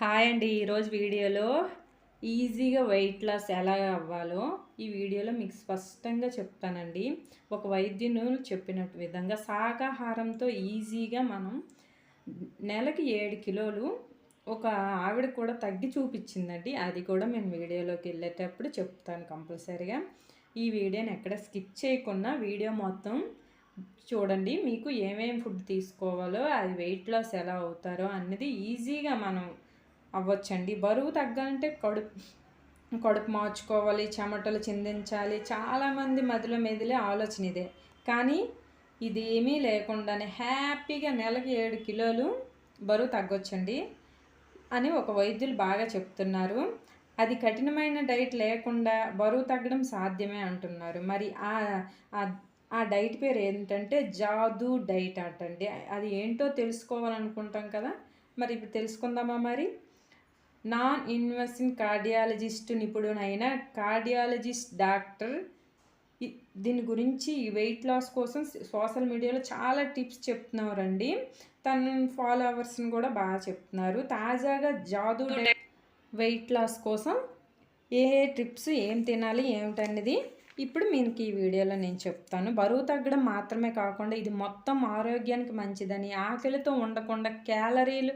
Hi అండి ఈరోజు వీడియోలో ఈజీగా వెయిట్ లాస్ ఎలా అవ్వాలో ఈ వీడియోలో మీకు స్పష్టంగా చెప్తానండి. ఒక వైద్యును చెప్పినట్టు విధంగా శాకాహారంతో ఈజీగా మనం నెలకి ఏడు కిలోలు ఒక ఆవిడ కూడా తగ్గి చూపించిందండి. అది కూడా మేము వీడియోలోకి వెళ్ళేటప్పుడు చెప్తాను కంపల్సరీగా. ఈ వీడియోని ఎక్కడ స్కిప్ చేయకుండా వీడియో మొత్తం చూడండి. మీకు ఏమేమి ఫుడ్ తీసుకోవాలో అది వెయిట్ లాస్ ఎలా అవుతారో అన్నది ఈజీగా మనం అవ్వచ్చండి. బరువు తగ్గాలంటే కడుపు కడుపు మార్చుకోవాలి చెమటలు చిందించాలి. చాలామంది మదిలో మెదిలే ఆలోచన ఇదే. కానీ ఇది ఏమీ లేకుండానే హ్యాపీగా నెలకి ఏడు కిలోలు బరువు తగ్గొచ్చండి అని ఒక వైద్యులు బాగా చెప్తున్నారు. అది కఠినమైన డైట్ లేకుండా బరువు తగ్గడం సాధ్యమే అంటున్నారు. మరి ఆ ఆ డైట్ పేరు ఏంటంటే జాదు డైట్ అంటండి. అది ఏంటో తెలుసుకోవాలనుకుంటాం కదా. మరి ఇప్పుడు తెలుసుకుందామా మరి? నాన్ ఇన్వెసిన్ కార్డియాలజిస్ట్ నిపుణుడైన కార్డియాలజిస్ట్ డాక్టర్ దీని గురించి వెయిట్ లాస్ కోసం సోషల్ మీడియాలో చాలా టిప్స్ చెప్తున్నారండి. తన ఫాలోవర్స్ని కూడా బాగా చెప్తున్నారు. తాజాగా జాదు వెయిట్ లాస్ కోసం ఏ ఏ ట్రిప్స్ ఏం తినాలి ఏమిటనేది ఇప్పుడు మీకు ఈ వీడియోలో నేను చెప్తాను. బరువు తగ్గడం మాత్రమే కాకుండా ఇది మొత్తం ఆరోగ్యానికి మంచిదని ఆకలితో ఉండకుండా క్యాలరీలు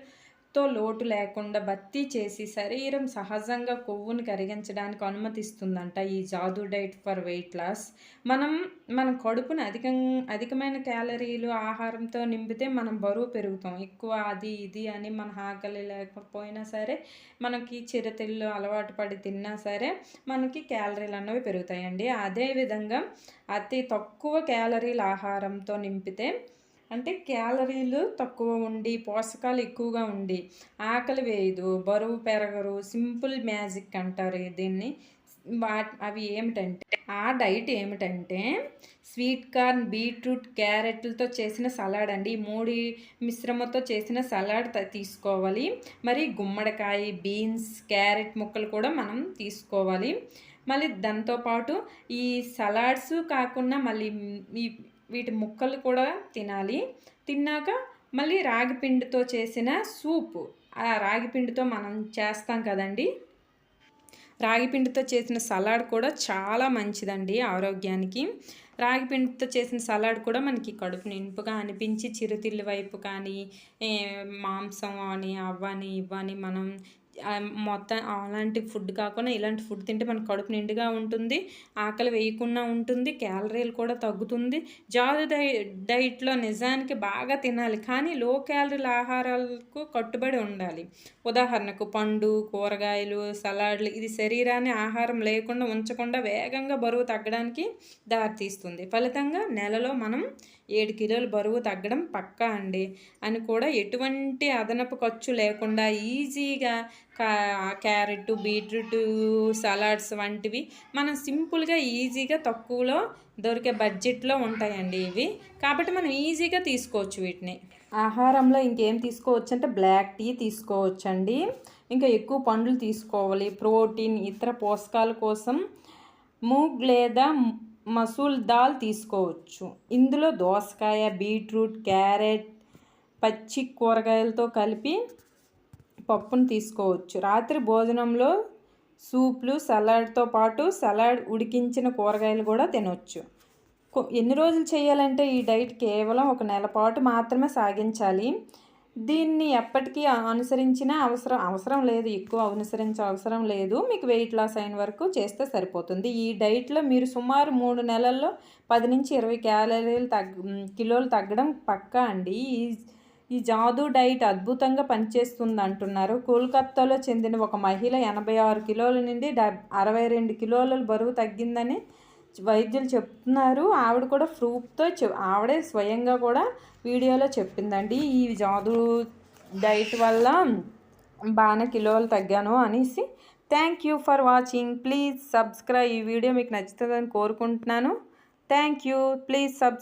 తో లోటు లేకుండా భర్తీ చేసి శరీరం సహజంగా కొవ్వును కరిగించడానికి అనుమతిస్తుందంట ఈ జాదు డైట్ ఫర్ వెయిట్ లాస్. మనం మన కడుపును అధికం అధికమైన క్యాలరీలు ఆహారంతో నింపితే మనం బరువు పెరుగుతాం. ఎక్కువ అది ఇది అని మన ఆకలి లేకపోయినా సరే మనకి చిరతిళ్ళు అలవాటు పడి తిన్నా సరే మనకి క్యాలరీలు అన్నవి పెరుగుతాయండి. అదేవిధంగా అతి తక్కువ క్యాలరీల ఆహారంతో నింపితే అంటే క్యాలరీలు తక్కువ ఉండి పోషకాలు ఎక్కువగా ఉండి ఆకలి వేయదు బరువు పెరగరు సింపుల్ మ్యాజిక్ అంటారు దీన్ని. అవి ఏమిటంటే ఆ డైట్ ఏమిటంటే స్వీట్ కార్న్ బీట్రూట్ క్యారెట్లతో చేసిన సలాడ్ అండి. ఈ మూడి మిశ్రమంతో చేసిన సలాడ్ తీసుకోవాలి. మరి గుమ్మడికాయ బీన్స్ క్యారెట్ ముక్కలు కూడా మనం తీసుకోవాలి. మళ్ళీ దాంతోపాటు ఈ సలాడ్స్ కాకుండా మళ్ళీ ఈ వీటి ముక్కలు కూడా తినాలి. తిన్నాక మళ్ళీ రాగి పిండితో చేసిన సూప్. ఆ రాగి పిండితో మనం చేస్తాం కదండి. రాగి పిండితో చేసిన సలాడ్ కూడా చాలా మంచిదండి ఆరోగ్యానికి. రాగి పిండితో చేసిన సలాడ్ కూడా మనకి కడుపు నింపుగా అనిపించి చిరుతిళ్ళు వైపు కానీ మాంసం అని అవ్వని ఇవ్వని మనం మొత్తం అలాంటి ఫుడ్ కాకుండా ఇలాంటి ఫుడ్ తింటే మన కడుపు నిండుగా ఉంటుంది ఆకలి వేయకుండా ఉంటుంది క్యాలరీలు కూడా తగ్గుతుంది. జాదు డై డైట్లో నిజానికి బాగా తినాలి కానీ లో క్యాలరీల ఆహారాలకు కట్టుబడి ఉండాలి. ఉదాహరణకు పండు కూరగాయలు సలాడ్లు ఇది శరీరాన్ని ఆహారం లేకుండా ఉంచకుండా వేగంగా బరువు తగ్గడానికి దారితీస్తుంది. ఫలితంగా నెలలో మనం ఏడు కిలోలు బరువు తగ్గడం పక్కా అండి. అని కూడా ఎటువంటి అదనపు ఖర్చు లేకుండా ఈజీగా క్యారెట్ బీట్రూట్ సలాడ్స్ వంటివి మనం సింపుల్గా ఈజీగా తక్కువలో దొరికే బడ్జెట్లో ఉంటాయండి ఇవి. కాబట్టి మనం ఈజీగా తీసుకోవచ్చు వీటిని. ఆహారంలో ఇంకేం తీసుకోవచ్చు అంటే బ్లాక్ టీ తీసుకోవచ్చండి. ఇంకా ఎక్కువ పండ్లు తీసుకోవాలి. ప్రోటీన్ ఇతర పోషకాల కోసం మూగ్ లేదా మసూల్ దాల్ తీసుకోవచ్చు. ఇందులో దోసకాయ బీట్రూట్ క్యారెట్ పచ్చి కూరగాయలతో కలిపి పప్పును తీసుకోవచ్చు. రాత్రి భోజనంలో సూప్లు సలాడ్తో పాటు సలాడ్ ఉడికించిన కూరగాయలు కూడా తినవచ్చు ఎన్ని రోజులు చేయాలంటే ఈ డైట్ కేవలం ఒక నెల పాటు మాత్రమే సాగించాలి. దీన్ని ఎప్పటికీ అనుసరించిన అవసరం అవసరం లేదు. ఎక్కువ అనుసరించే అవసరం లేదు. మీకు వెయిట్ లాస్ అయిన వరకు చేస్తే సరిపోతుంది. ఈ డైట్లో మీరు సుమారు మూడు నెలల్లో పది నుంచి ఇరవై క్యాలరీలు తగ్గ కిలోలు తగ్గడం పక్కా అండి. ఈ ఈ జాదు డైట్ అద్భుతంగా పనిచేస్తుంది అంటున్నారు కోల్కత్తాలో చెందిన ఒక మహిళ ఎనభై ఆరు కిలోల నుండి అరవై రెండు కిలోల బరువు తగ్గిందని వైద్యులు చెప్తున్నారు. ఆవిడ కూడా ప్రూఫ్తో ఆవిడే స్వయంగా కూడా వీడియోలో చెప్పిందండి. ఈ జాదు డైట్ వల్ల బాగానే కిలోలు తగ్గాను అనేసి. Thank you for watching. Please subscribe ఈ వీడియో మీకు నచ్చుతుందని కోరుకుంటున్నాను. Thank you. Please sub